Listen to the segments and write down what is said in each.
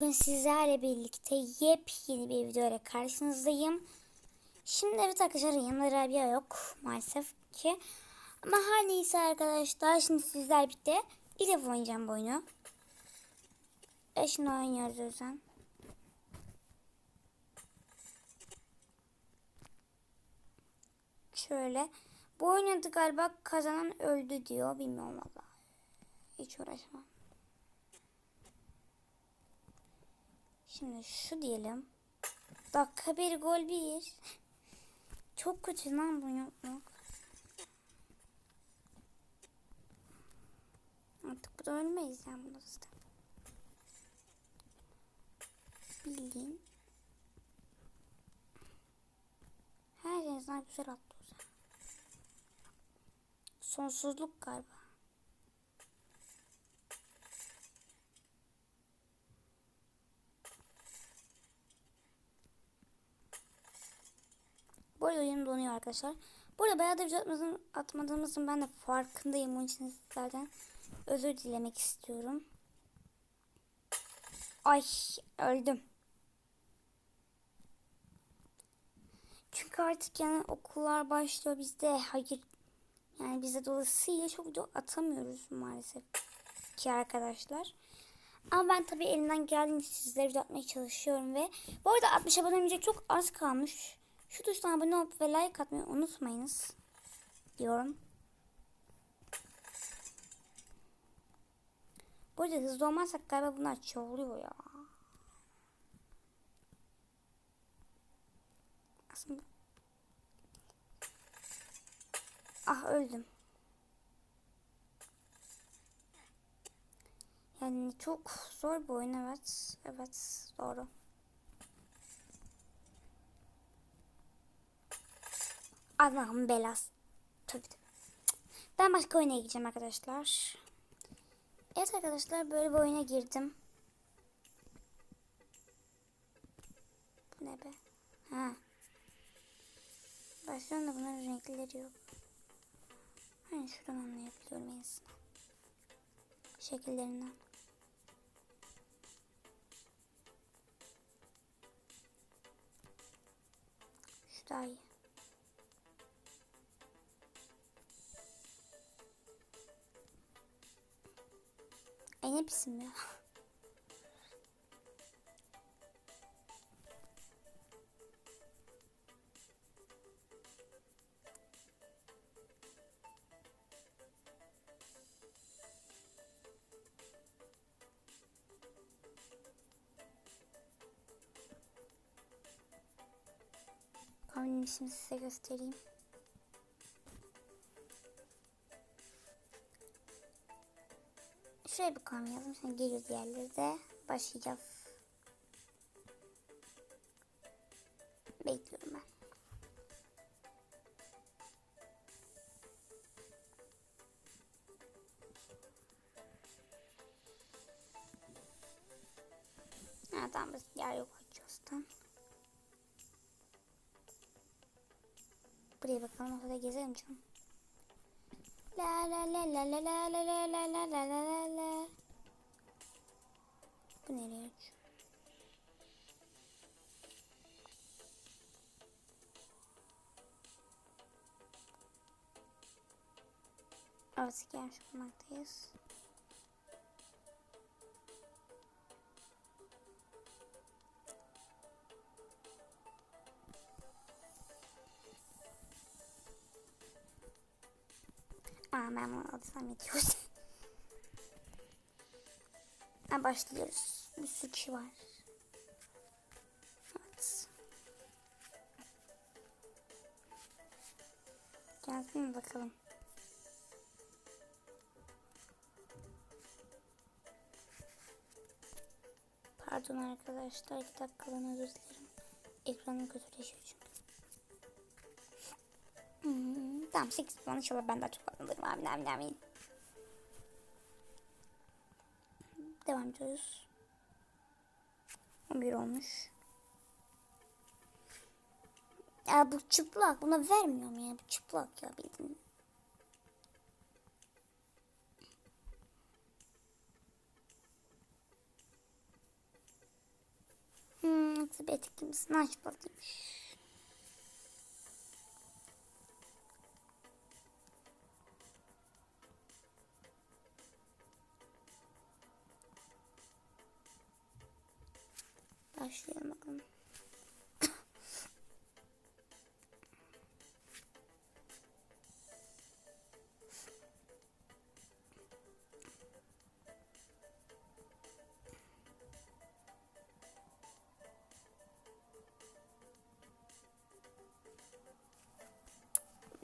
Bugün sizlerle birlikte yepyeni bir video ile karşınızdayım. Şimdi evet arkadaşlar yanımda Rabia yok maalesef ki. Ama her neyse arkadaşlar şimdi sizler birlikte ilk defa oynayacağım bu oyunu. E şimdi oynuyoruz o yüzden. Şöyle. Bu oynadı galiba kazanan öldü diyor. Bilmiyorum valla. Hiç uğraşamam. Şimdi şu diyelim. Dakika bir gol bir. Çok kötü lan bunu yapmak. Artık bu da ölmeyiz yani bunu zaten. Bildiğin. Her yerden güzel attı o zaman. Sonsuzluk galiba. Oyun donuyor arkadaşlar. Bu arada bayağıdır video atmadığım, atmadığımızın ben de farkındayım. Onun için sizlerden özür dilemek istiyorum. Ay öldüm. Çünkü artık yani okullar başlıyor bizde. Hayır yani bize dolayısıyla çok video atamıyoruz maalesef ki arkadaşlar. Ama ben tabii elimden geldiğince sizlere video atmaya çalışıyorum ve bu arada 60 abone çok az kalmış. Şu tuştan abone olup ve like atmayı unutmayınız. Diyorum. Bu arada hızlı olmazsak galiba bunlar çoğuluyor ya. Aslında... Ah öldüm. Yani çok zor bir oyun evet. Evet doğru. Allah'ın belası. Tabii. Ben başka oyuna gideceğim arkadaşlar. Evet arkadaşlar böyle bir oyuna girdim. Bu ne be? Ha. Başlıyorum da bunların renkleri yok. Hani şuradan anlayabiliyorum en. Şekillerinden. Şu daha iyi. Ay ne pisim ya. Kombinimi şimdi size göstereyim. Şuraya bir koymayalım. Sonra gelir diğerleri de başlayacağız. Bekliyorum ben. Ha, tamam biz yer yok açıyoruz tamam. Buraya bakalım ortada gezelim canım. La la la la la la la la la la la la la. Bu nereye açıyor? Evet gelmiş Aa ben bunu alırsam yetiyoruz. ha, başlıyoruz. Bir sürü kişi var. Evet. Gelsin bakalım. Pardon arkadaşlar. iki dakikalığına özür dilerim. Ekranım kötüleşiyor çünkü. Hmm, tamam 8 puan inşallah ben daha çok alırım. Amin amin. Devam ediyoruz. 11 olmuş. Ya bu çıplak. Buna vermiyorum ya. Bu çıplak ya bildiğin. Tabii etikimizin açmalıymış. Başlayalım bakalım.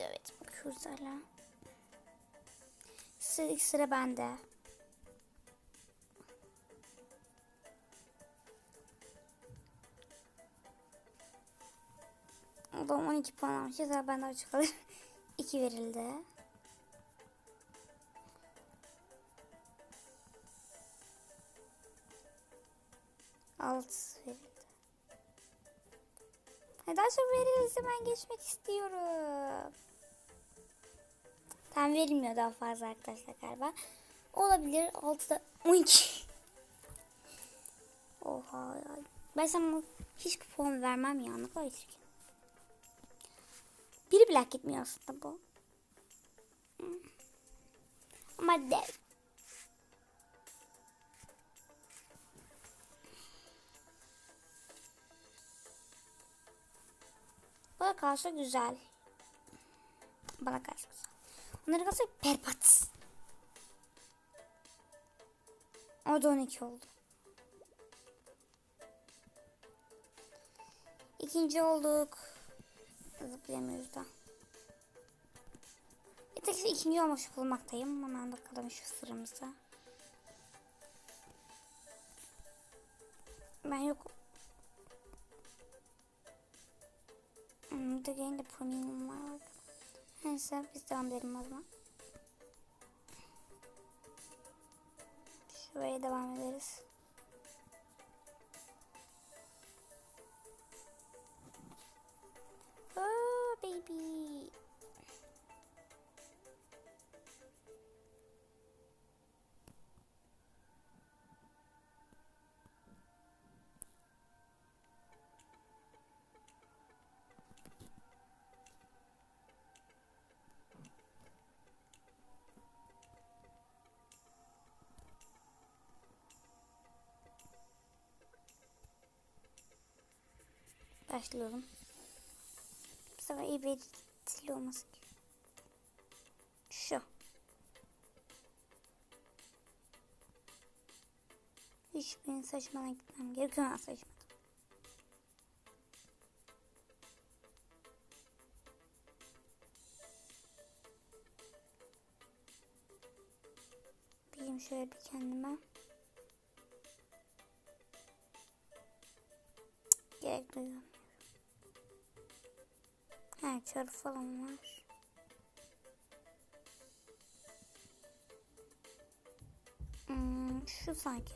Evet bakıyoruz hala. Sıra, sıra bende. Adam 12 puan almış. Güzel ben daha çok alır. 2 verildi. Altı verildi. Hadi çok verilirse ben geçmek istiyorum. Tam verilmiyor daha fazla arkadaşlar galiba. Olabilir. 6'da 12. Oha ya. Ben sana hiç puan vermem ya. Ne kadar çirkin. Biri bile hak etmiyor aslında bu. Ama dev. Bana karşı güzel. Bana karşı güzel. Onlara karşı perpat. Orada 12 oldu. İkinci olduk. Zıplayamıyoruz da. Bir tek ikinci olmuş bulmaktayım. Hemen bakalım şu sıramıza. Ben yok. Hmm, Game'de premium var. Neyse biz devam edelim o zaman. Şuraya devam ederiz. Baby. Başlıyorum. Bu sefer iyi bir dil olması. Şu. Hiçbirini saçmadan gitmem gerekiyor. Ha saçmadan. Bileyim şöyle bir kendime. Cık, Gerek duyuyorum. Ha çarı falan var. Hmm, şu sanki.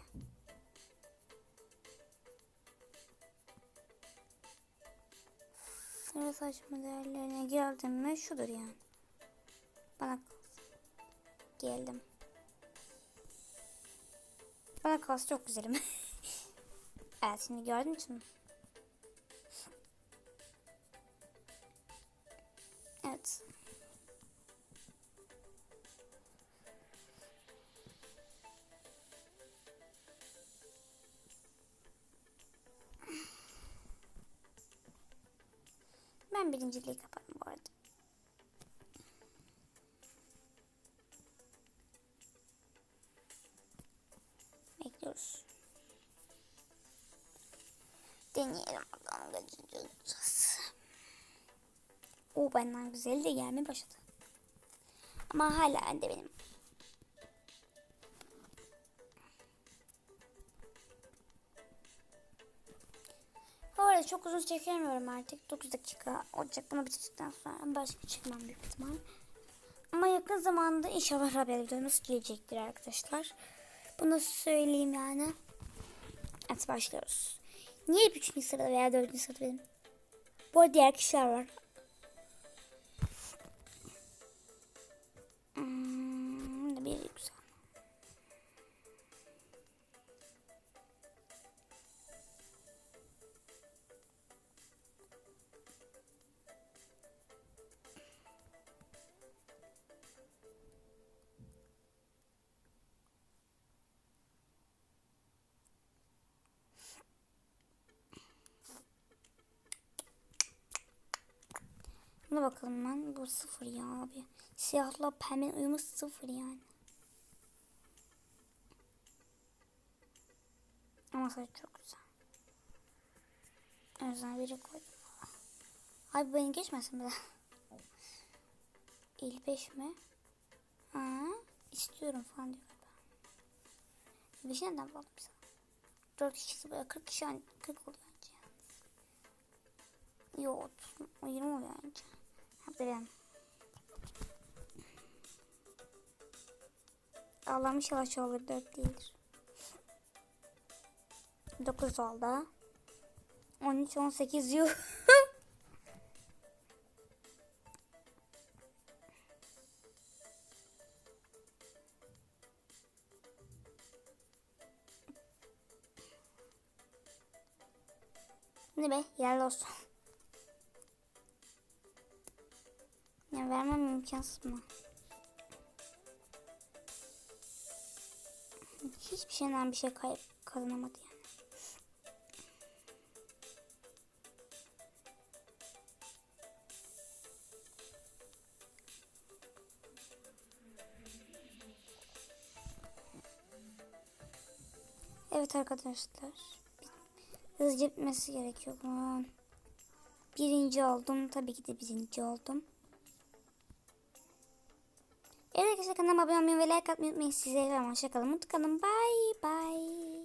Sıra saçma değerlerine geldim mi şudur yani. Bana. Geldim. Bana kalsın çok güzelim. evet şimdi gördün mü Evet. Ben birinciliği kapattım bu arada. O benden güzel de gelmeye başladı. Ama hala önde benim. Bu arada çok uzun çekemiyorum artık. 9 dakika olacak. Bunu bitirdikten sonra başka çıkmam büyük ihtimal. Ama yakın zamanda inşallah haber videomuz gelecektir arkadaşlar. Bunu söyleyeyim yani. Evet başlıyoruz. Niye hep 3. sırada veya 4. sırada benim? Bu arada diğer kişiler var. Hmm, Buna bakalım ben. Bu sıfır ya abi. Siyahla pembe uyumu sıfır yani. Ama saç çok güzel. Yüzden biri koydum. Abi beni geçmesin daha. 55 mi? Ha, istiyorum falan diyor galiba. Bir şey neden buldum sana? 4 kişisi böyle 40 kişi 40 oluyor önce. Yok 30 o 20 oluyor önce. Allah'ım inşallah şu olur 4 değildir. 9 oldu. 13 18 yuh. Ne be yerli olsun. Vermem imkansız mı? Hiçbir şeyden bir şey kayıp kazanamadı yani. Evet arkadaşlar. Hızlıca bitmesi gerekiyor bunun. Birinci oldum. Tabii ki de birinci oldum. Kanalıma abone olmayı ve like atmayı unutmayın. Sizleri ve hoşçakalın. Mutlu kalın. Bye bye.